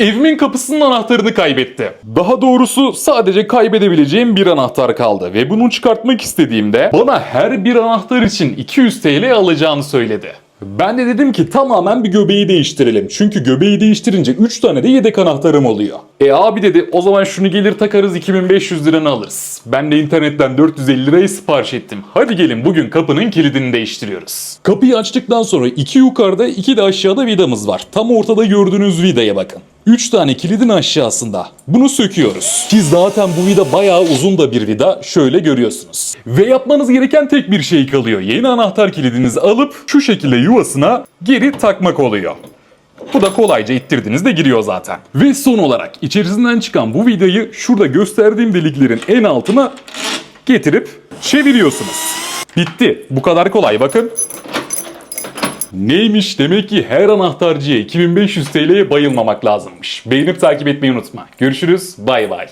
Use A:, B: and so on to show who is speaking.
A: Evimin kapısının anahtarını kaybetti. Daha doğrusu sadece kaybedebileceğim bir anahtar kaldı ve bunu çıkartmak istediğimde bana her bir anahtar için 200 TL alacağını söyledi. Ben de dedim ki tamamen bir göbeği değiştirelim. Çünkü göbeği değiştirince 3 tane de yedek anahtarım oluyor. E abi dedi o zaman şunu gelir takarız 2500 liranı alırız. Ben de internetten 450 lirayı sipariş ettim. Hadi gelin bugün kapının kilidini değiştiriyoruz. Kapıyı açtıktan sonra iki yukarıda iki de aşağıda vidamız var. Tam ortada gördüğünüz vidaya bakın. 3 tane kilidin aşağısında. Bunu söküyoruz. Ki zaten bu vida bayağı uzun da bir vida. Şöyle görüyorsunuz. Ve yapmanız gereken tek bir şey kalıyor. Yeni anahtar kilidinizi alıp şu şekilde yuvasına geri takmak oluyor. Bu da kolayca ittirdiğinizde giriyor zaten. Ve son olarak içerisinden çıkan bu vidayı şurada gösterdiğim deliklerin en altına getirip çeviriyorsunuz. Bitti. Bu kadar kolay bakın. Neymiş demek ki her anahtarcıya 2500 TL'ye bayılmamak lazımmış. Beğenip takip etmeyi unutma. Görüşürüz. Bay bay.